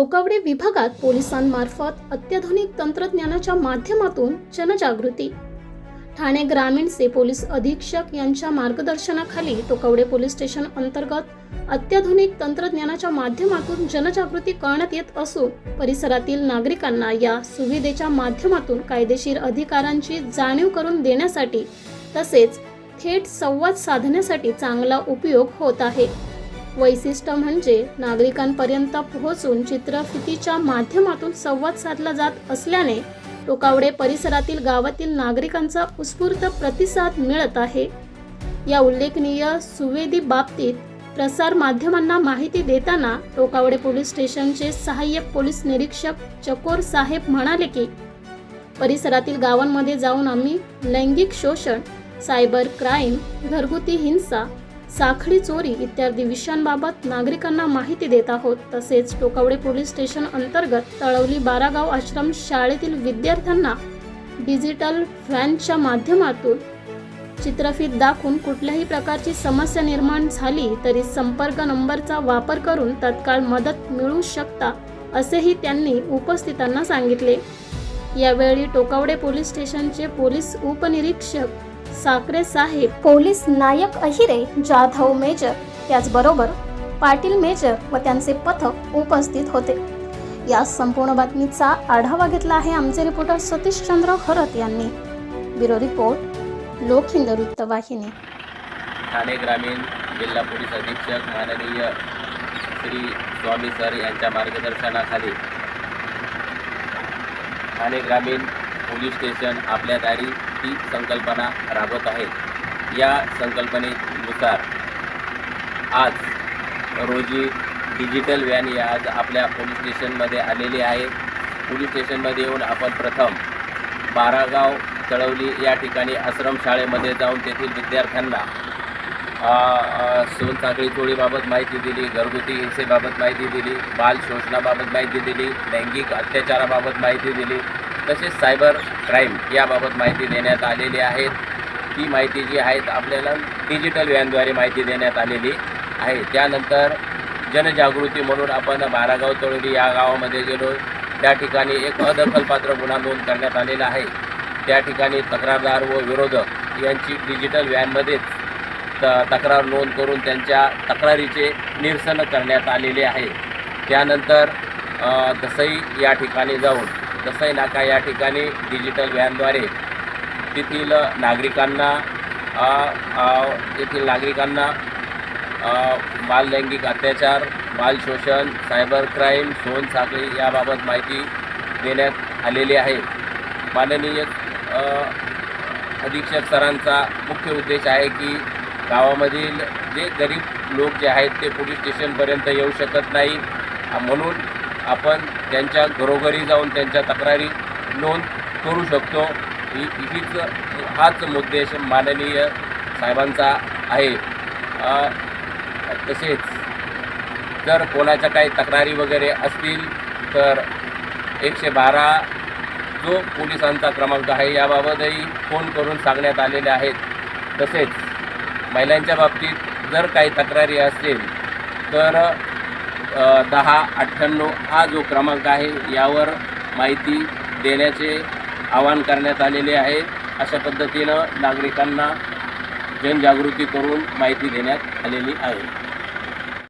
टोकावडे विभागात पोलिसांमार्फत अत्याधुनिक तंत्रज्ञानाच्या माध्यमातून जनजागृती. ठाणे ग्रामीणचे पोलीस अधीक्षक यांच्या मार्गदर्शनाखाली टोकावडे पोलीस स्टेशन अंतर्गत अत्याधुनिक तंत्रज्ञानाच्या माध्यमातून जनजागृती करण्यात येत असून परिसरातील नागरिकांना या सुविधेच्या माध्यमातून कायदेशीर अधिकारांची जाणीव करून देण्यासाठी तसेच थेट संवाद साधण्यासाठी चांगला उपयोग होत आहे. वैशिष्ट्य म्हणजे नागरिकांपर्यंत पोहोचून चित्रफितीच्या माध्यमातून संवाद साधला जात असल्याने टोकावडे परिसरातील गावातील नागरिकांचा उत्स्फूर्त प्रतिसाद मिळत आहे. या उल्लेखनीय सुवेदी बाबतीत प्रसार माध्यमांना माहिती देताना टोकावडे पोलीस स्टेशनचे सहाय्यक पोलीस निरीक्षक चकोर साहेब म्हणाले की परिसरातील गावांमध्ये जाऊन आम्ही लैंगिक शोषण सायबर क्राईम घरगुती हिंसा साखळी चोरी इत्यादी विषयांबाबत नागरिकांना माहिती देत आहोत. तसेच टोकावडे पोलीस स्टेशन अंतर्गत तळवली बारागाव आश्रम शाळेतील विद्यार्थ्यांना डिजिटल व्हॅनच्या माध्यमातून चित्रफित दाखवून कुठल्याही प्रकारची समस्या निर्माण झाली तरी संपर्क नंबरचा वापर करून तत्काळ मदत मिळू शकता असेही त्यांनी उपस्थितांना सांगितले. यावेळी टोकावडे पोलीस स्टेशनचे पोलीस उपनिरीक्षक साकरे साहेब पोलीस नायक अहिरे जाधव मेजर त्याचबरोबर पाटील मेजर व त्यांचे पथक उपस्थित होते. या संपूर्ण बातमीचा आढावा घेतला आहे आमचे रिपोर्टर सतीशचंद्र हरत यांनी. ब्युरो रिपोर्ट लोकहिंद वृत्तवाहिनी ठाणे ग्रामीण जिल्हा पोलीस अधीक्षक माननीय श्री स्वामी सर यांच्या मार्गदर्शनाखाली ठाणे ग्रामीण पोलीस स्टेशन आपल्या दारी ही संकल्पना राबवत आहे या संकल्पनेनुसार आज रोजी डिजिटल व्हॅन या आज आपल्या पोलीस स्टेशनमध्ये आलेली आहे. पोलीस स्टेशनमध्ये येऊन आपण प्रथम बारागाव तळवली या ठिकाणी आश्रमशाळेमध्ये जाऊन तेथील विद्यार्थ्यांना अ, अ, सोनसाखळी माहिती दिली घरगुती हिंसेबाबत माहिती दिली बाल शोषणाबाबत माहिती दिली लैंगिक अत्याचाराबाबत माहिती दिली तसेच सायबर क्राईम याबाबत माहिती देण्यात आलेली आहे. ती माहिती जी आहे आपल्याला डिजिटल व्हॅनद्वारे माहिती देण्यात आलेली आहे. त्यानंतर जनजागृती म्हणून आपण बारागाव तळोडी या गावामध्ये गेलो. त्या ठिकाणी एक अदखलपात्र गुन्हा नोंद करण्यात आलेला आहे. त्या ठिकाणी तक्रारदार व विरोधक यांची डिजिटल व्हॅनमध्येच त तक्रार नोंद करून त्यांच्या तक्रारीचे निरसन करण्यात आलेले आहे. त्यानंतर तसंही दसई या ठिकाणी जाऊन दसई नाका या ठिकाणी डिजिटल व्हॅनद्वारे तेथील नागरिकांना तेथील नागरिकांना बाल लैंगिक अत्याचार बाल शोषण सायबर क्राईम सोन साखळी याबाबत माहिती देण्यात आलेली आहे. माननीय अधीक्षक सरांचा मुख्य उद्देश आहे की गावामधील जे गरीब लोक जे आहेत ते पोलीस स्टेशनपर्यंत येऊ शकत नाही म्हणून आपण त्यांच्या घरोघरी जाऊन त्यांच्या तक्रारी नोंद करू शकतो. ही हीच हाच उद्देश माननीय साहेबांचा आहे. तसेच जर कोणाच्या काही तक्रारी वगैरे असतील तर एकशे बारा जो पोलिसांचा क्रमांक आहे याबाबतही फोन करून सांगण्यात आलेले आहेत. तसेच महिलांच्या बाबतीत जर काही तक्रारी असतील तर दहा अठ्ठ्याण्णव हा जो क्रमांक आहे यावर माहिती देण्याचे आवाहन करण्यात आलेले आहे. अशा पद्धतीनं नागरिकांना जनजागृती करून माहिती देण्यात आलेली आहे.